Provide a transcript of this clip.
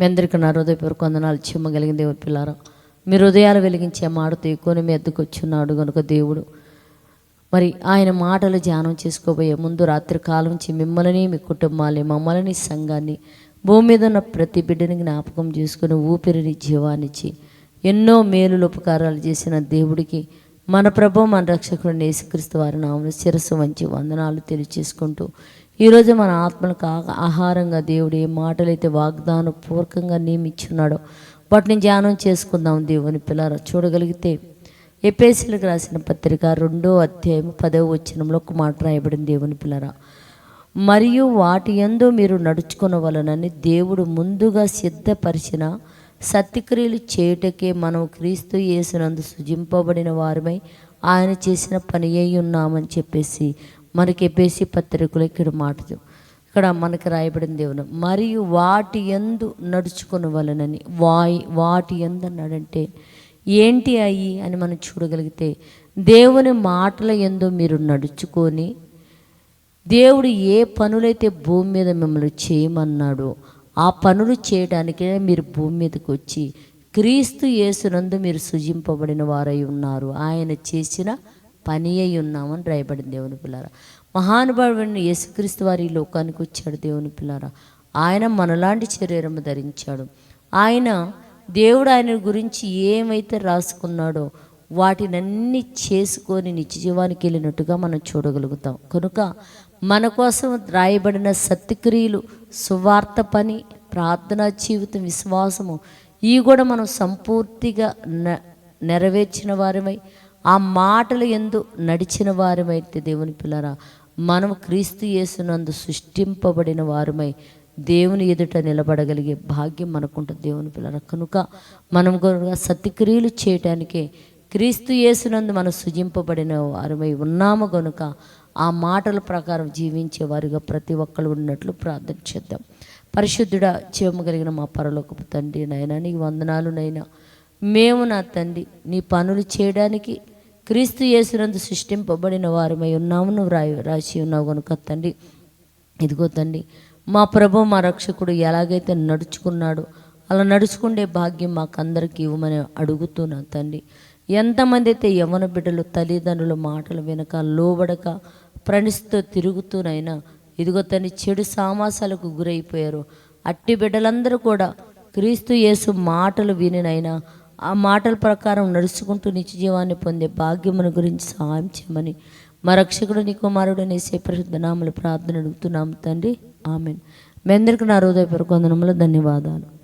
మీ అందరికీ నా హృదయపూర్వక వందనాలు చిమ్మగలిగిన దేవుడు పిల్లారా. మీ హృదయాలు వెలిగించే మాటతో ఎక్కువని మీ ఎద్దుకు వచ్చున్నాడు కనుక దేవుడు. మరి ఆయన మాటలు ధ్యానం చేసుకోబోయే ముందు రాత్రి కాలం నుంచి మిమ్మల్ని మీ కుటుంబాన్ని మమ్మల్ని సంఘాన్ని భూమి మీద ఉన్న ప్రతి బిడ్డని జ్ఞాపకం చేసుకుని ఊపిరిని జీవానిచ్చి ఎన్నో మేలులు ఉపకారాలు చేసిన దేవుడికి మన ప్రభు మన రక్షకుడు నేసుక్రీస్తు వారి నామను శిరస్సు వంచి వందనాలు తెలియచేసుకుంటూ ఈరోజు మన ఆత్మలకు ఆహారంగా దేవుడు ఏ మాటలైతే వాగ్దాన పూర్వకంగా నియమించున్నాడో వాటిని ధ్యానం చేసుకుందాం దేవుని పిల్లర. చూడగలిగితే ఎపేసీలకు రాసిన పత్రిక రెండో అధ్యాయం పదవ వచనంలో ఒక మాట రాయబడింది దేవుని పిల్లరా. మరియు వాటి ఎందు మీరు నడుచుకున్న వలనని దేవుడు ముందుగా సిద్ధపరిచిన సత్యక్రియలు చేయుటకే మనం క్రీస్తు యేసునందు సుజింపబడిన వారమై ఆయన చేసిన పని అయి ఉన్నామని చెప్పేసి మనకి ఎపేసి పత్రికలు ఇక్కడ మాట ఇక్కడ మనకి రాయబడిన దేవుడు మరియు వాటి ఎందు నడుచుకుని వలనని వాయి వాటి ఎందు అన్నాడంటే ఏంటి అయ్యి? అని మనం చూడగలిగితే దేవుని మాటల ఎందు మీరు నడుచుకొని దేవుడు ఏ పనులైతే భూమి మీద మిమ్మల్ని చేయమన్నాడో ఆ పనులు చేయడానికే మీరు భూమి మీదకి వచ్చి క్రీస్తు యేసునందు మీరు సుజింపబడిన వారై ఉన్నారు. ఆయన చేసిన పని అయి ఉన్నామని రాయబడింది దేవుని పిల్లారా. మహానుభావుడిని యేసుక్రీస్తు వారి లోకానికి వచ్చాడు దేవుని పిల్లారా. ఆయన మనలాంటి శరీరము ధరించాడు. ఆయన దేవుడు ఆయన గురించి ఏమైతే రాసుకున్నాడో వాటినన్నీ చేసుకొని నిత్య జీవానికి వెళ్ళినట్టుగా మనం చూడగలుగుతాం. కనుక మన కోసం రాయబడిన సత్యక్రియలు సువార్త పని ప్రార్థనా జీవితం విశ్వాసము ఇవి కూడా మనం సంపూర్తిగా నెరవేర్చిన వారమై ఆ మాటలు ఎందు నడిచిన వారమైతే దేవుని పిల్లరా. మనం క్రీస్తు యేసునందు సృష్టింపబడిన వారమై దేవుని ఎదుట నిలబడగలిగే భాగ్యం మనకుంటుంది దేవుని పిల్లర. కనుక మనం కనుక సత్యక్రియలు చేయటానికే క్రీస్తు యేసునందు మనం సుజింపబడిన వారమై ఉన్నాము గనుక ఆ మాటల ప్రకారం జీవించే వారిగా ప్రతి ఒక్కరు ఉన్నట్లు ప్రార్థన చేద్దాం. పరిశుద్ధుడా జీవము కలిగిన మా పరలోకపు తండ్రి నైనా నీ వందనాలు నైనా మేము నా తండ్రి నీ పనులు చేయడానికి క్రీస్తు యేసునందు సృష్టింపబడిన వారమై ఉన్నామును నువ్వు రాయి రాసి ఉన్నావు కనుక తండ్రి. ఇదిగో తండ్రి మా ప్రభు మా రక్షకుడు ఎలాగైతే నడుచుకున్నాడో అలా నడుచుకునే భాగ్యం మాకందరికీ ఇవ్వమని అడుగుతున్నా తండ్రి. ఎంతమంది అయితే యవన బిడ్డలు తల్లిదండ్రుల మాటలు వినక లోబడక ప్రణిస్తూ తిరుగుతూనైనా ఇదిగో తండ్రి చెడు సామాసాలకు గురైపోయారు అట్టి బిడ్డలందరూ కూడా క్రీస్తు యేసు మాటలు వినినైనా ఆ మాటల ప్రకారం నడుచుకుంటూ నిత్యజీవాన్ని పొందే భాగ్యమును గురించి సహాయం చేయమని మా రక్షకుడు నీ కుమారుడు అనేసి పరిశుద్ధ నామలు ప్రార్థన అడుగుతున్నాము తండ్రి. ఆమెను. మీ అందరికీ నా హృదయపూర్వక వందనములు ధన్యవాదాలు.